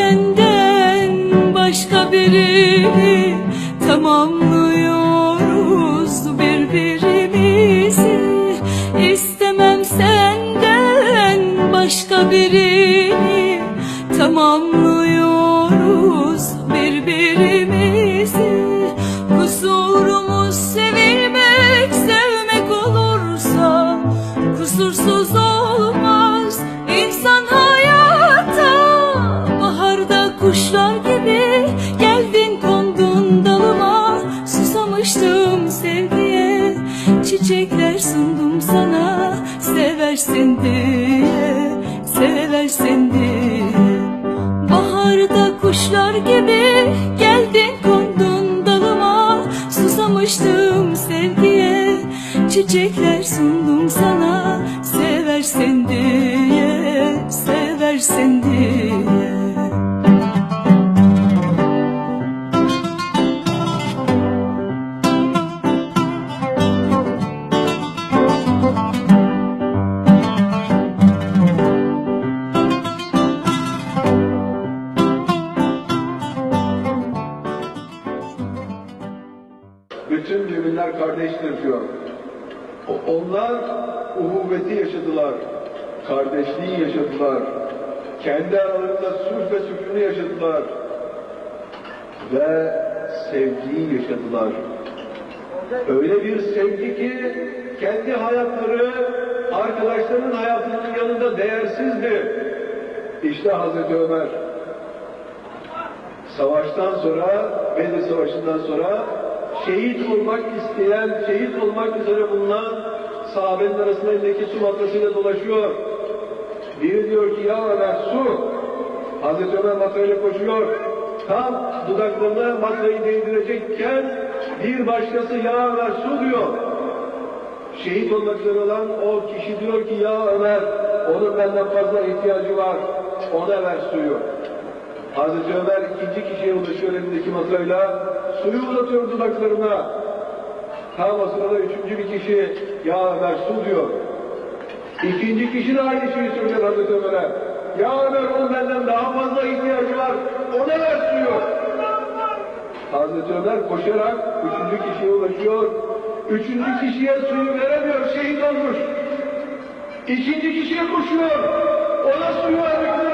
senden başka birini Tamamlıyoruz birbirimizi. İstemem senden başka birini Tamamlıyoruz birbirimizi. Kusurumuz sevilmek, sevmek olursa Kusursuz olmaz kuşlar gibi geldin kondun dalıma. Susamıştım sevgiye çiçekler sundum sana. Seversin diye, seversin diye. Baharda kuşlar gibi geldin kondun dalıma. Susamıştım sevgiye çiçekler sundum sana. Seversin diye, seversin diye Bütün müminler kardeştir diyor. Onlar uhuvveti yaşadılar. Kardeşliği yaşadılar. Kendi aralarında sulh ve sükûnu yaşadılar. Ve sevgiyi yaşadılar. Öyle bir sevgi ki kendi hayatları arkadaşlarının hayatının yanında değersizdi. İşte Hazreti Ömer savaştan sonra, Bedir Savaşı'ndan sonra şehit olmak isteyen, şehit olmak üzere bulunan sahabenin arasında elindeki su matrasıyla dolaşıyor. Biri diyor ki ya Ömer su. Hazreti Ömer matrayla koşuyor. Tam dudaklarına matrayı değdirecekken bir başkası ya Ömer su diyor. Şehit olmak üzere olan o kişi diyor ki ya Ömer onun benden fazla ihtiyacı var. Ona ver suyu. Hazreti Ömer ikinci kişiye ulaşıyor elindeki masayla. Suyu uzatıyor dudaklarına. Tam o sırada üçüncü bir kişi ya Ömer su diyor. İkinci kişi de aynı şeyi söylüyor Hazreti Ömer'e. Ya Ömer onun benden daha fazla ihtiyacı var. Ona ver suyu. Hazreti Ömer koşarak üçüncü kişiye ulaşıyor. Üçüncü kişiye suyu veremiyor, şehit olmuş. İkinci kişiye koşuyor. Ona suyu vermek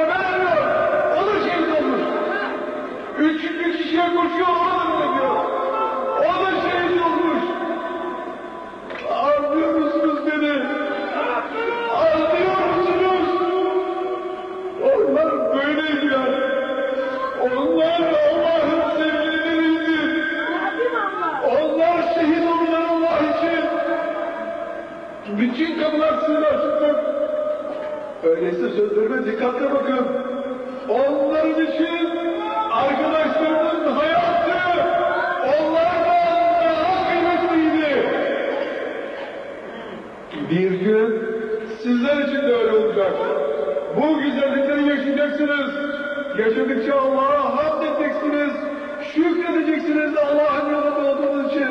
Bütün kapılar size açıktır. Öyleyse sözlerime dikkatle bakın. Onların için arkadaşlarımın hayatı onlardan daha kıymetliydi. Bir gün sizler için de öyle olacak. Bu güzellikleri yaşayacaksınız. Yaşadıkça Allah'a hamd edeceksiniz. Şükredeceksiniz Allah'ın yolunda olduğunuz için.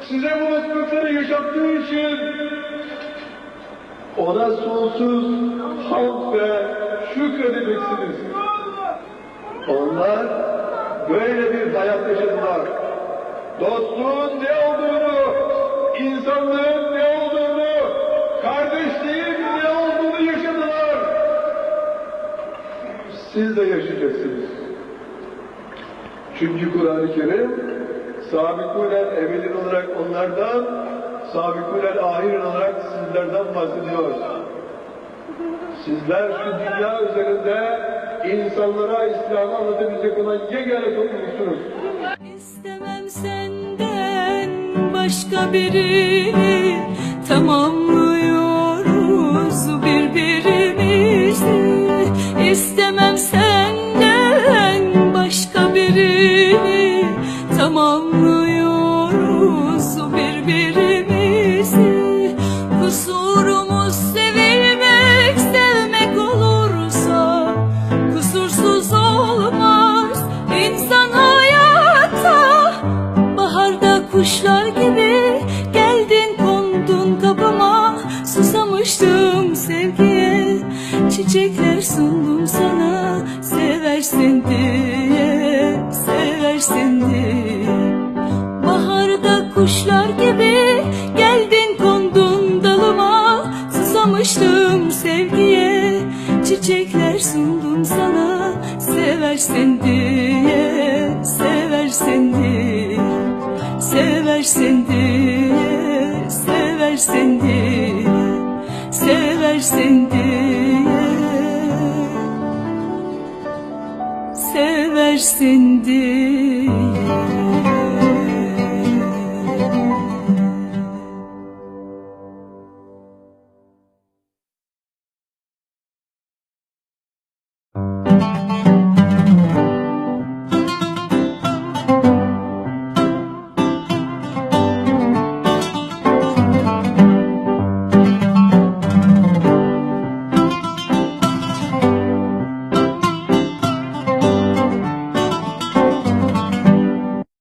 Size bu mutlulukları yaşattığı için ona sonsuz hamd ve şükredeceksiniz. Onlar böyle bir hayat yaşadılar. Dostluğun ne olduğunu, insanlığın ne olduğunu, kardeşliğin ne olduğunu yaşadılar. Siz de yaşayacaksınız. Çünkü Kur'an-ı Kerim sabikulen evelin olarak onlardan, sabikulen ahirin olarak sizlerden bahsediyor. Sizler şu dünya üzerinde insanlara İslam'ı anlatabilecek olan yegane topluluksunuz. İstemem senden başka birini Tamamlıyoruz birbirimizi İstemem senden başka birini Tamamlıyoruz birbirimizi kuşlar gibi geldin kondun kapıma. Susamıştım sevgiye. Çiçekler sundum sana. Seversin diye, seversin diye. Baharda kuşlar gibi geldin kondun dalıma. Susamıştım sevgiye. Çiçekler sundum sana. Seversin diye. Seversen diye Seversen diye Seversen diye. Seversin diye